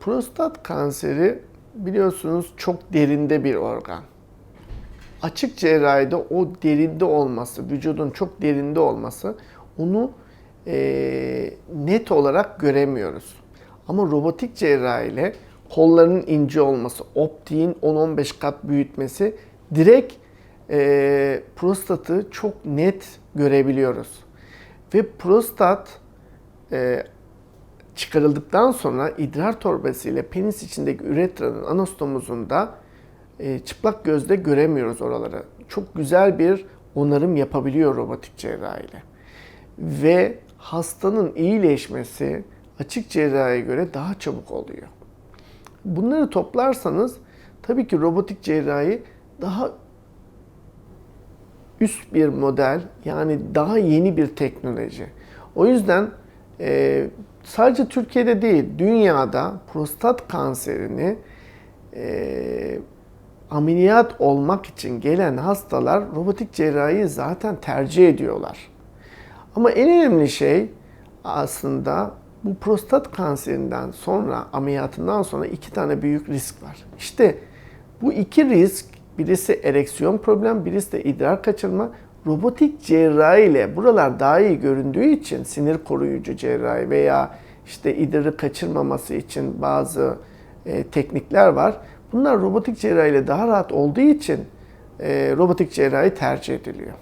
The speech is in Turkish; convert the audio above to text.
Prostat kanseri biliyorsunuz çok derinde bir organ. Açık cerrahide o derinde olması, vücudun çok derinde olması onu eee, net olarak göremiyoruz. Ama robotik cerrahiyle kollarının ince olması, optiğin 10-15 kat büyütmesi direkt eee, prostatı çok net görebiliyoruz. Ve prostat eee, çıkarıldıktan sonra idrar torbası ile penis içindeki üretranın anastomozunda e, çıplak gözle göremiyoruz oraları. Çok güzel bir onarım yapabiliyor robotik cerrahiyle. Ve hastanın iyileşmesi açık cerrahiye göre daha çabuk oluyor. Bunları toplarsanız tabii ki robotik cerrahi daha üst bir model yani daha yeni bir teknoloji. O yüzden e, sadece Türkiye'de değil dünyada prostat kanserini e, ameliyat olmak için gelen hastalar robotik cerrahiyi zaten tercih ediyorlar. Ama en önemli şey aslında bu prostat kanserinden sonra, ameliyatından sonra iki tane büyük risk var. İşte bu iki risk, birisi ereksiyon problem, birisi de idrar kaçırma. Robotik cerrahi ile buralar daha iyi göründüğü için sinir koruyucu cerrahi veya işte idrarı kaçırmaması için bazı e, teknikler var. Bunlar robotik cerrahi ile daha rahat olduğu için e, robotik cerrahi tercih ediliyor.